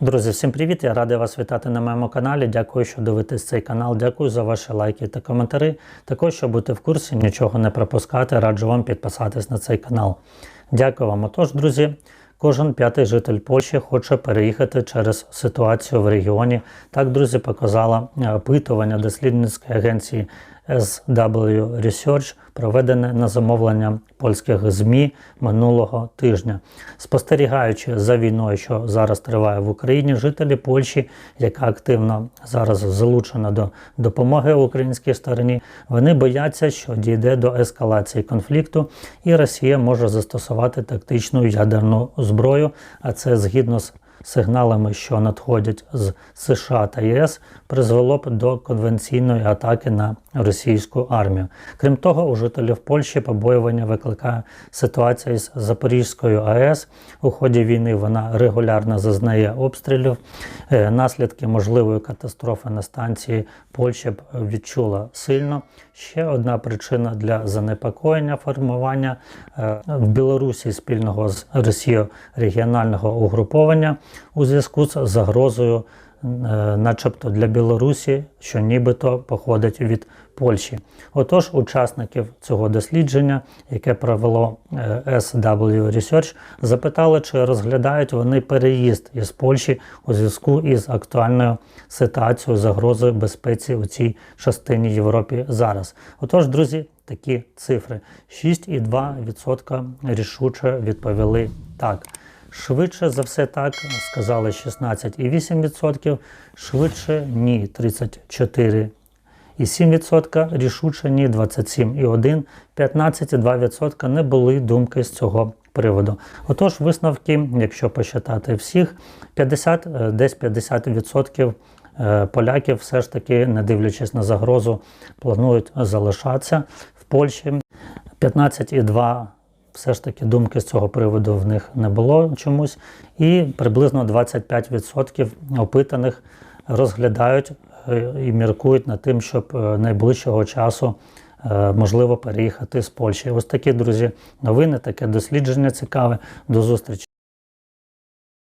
Друзі, всім привіт! Я радий вас вітати на моєму каналі. Дякую, що дивитесь цей канал. Дякую за ваші лайки та коментарі. Також, щоб бути в курсі, нічого не пропускати, раджу вам підписатись на цей канал. Дякую вам. Отож, друзі, кожен п'ятий житель Польщі хоче переїхати через ситуацію в регіоні. Так, друзі, показала е, опитування дослідницької агенції SW Research, проведене на замовлення польських ЗМІ минулого тижня. Спостерігаючи за війною, що зараз триває в Україні, жителі Польщі, яка активно зараз залучена до допомоги українській стороні, вони бояться, що дійде до ескалації конфлікту, і Росія може застосувати тактичну ядерну зброю, а це згідно з сигналами, що надходять з США та ЄС, призвело б до конвенційної атаки на російську армію. Крім того, у жителів Польщі побоювання викликає ситуація з Запорізькою АЕС. У ході війни вона регулярно зазнає обстрілів. Е, Наслідки можливої катастрофи на станції Польща б відчула сильно. Ще одна причина для занепокоєння формування е, в Білорусі спільного з Росією регіонального угруповання у зв'язку з загрозою, е, начебто для Білорусі, що нібито походить від Польщі. Отож, учасників цього дослідження, яке провело е, SW Research, запитали, чи розглядають вони переїзд із Польщі у зв'язку із актуальною ситуацією загрозою безпеці у цій частині Європі зараз. Отож, друзі, такі цифри: 6,2% рішуче відповіли так. Швидше за все так, сказали 16,8%, швидше ні 34%. І 7% рішуче ні 27,1%, 15,2% не були думки з цього приводу. Отож, висновки, якщо посчитати всіх, 50, е, десь 50% е, поляків все ж таки, не дивлячись на загрозу, планують залишатися в Польщі. 15,2% все ж таки думки з цього приводу в них не було чомусь. І приблизно 25% опитаних розглядають е, і міркують над тим, щоб е, найближчого часу е, можливо переїхати з Польщі. Ось такі, друзі, новини, таке дослідження цікаве. До зустрічі.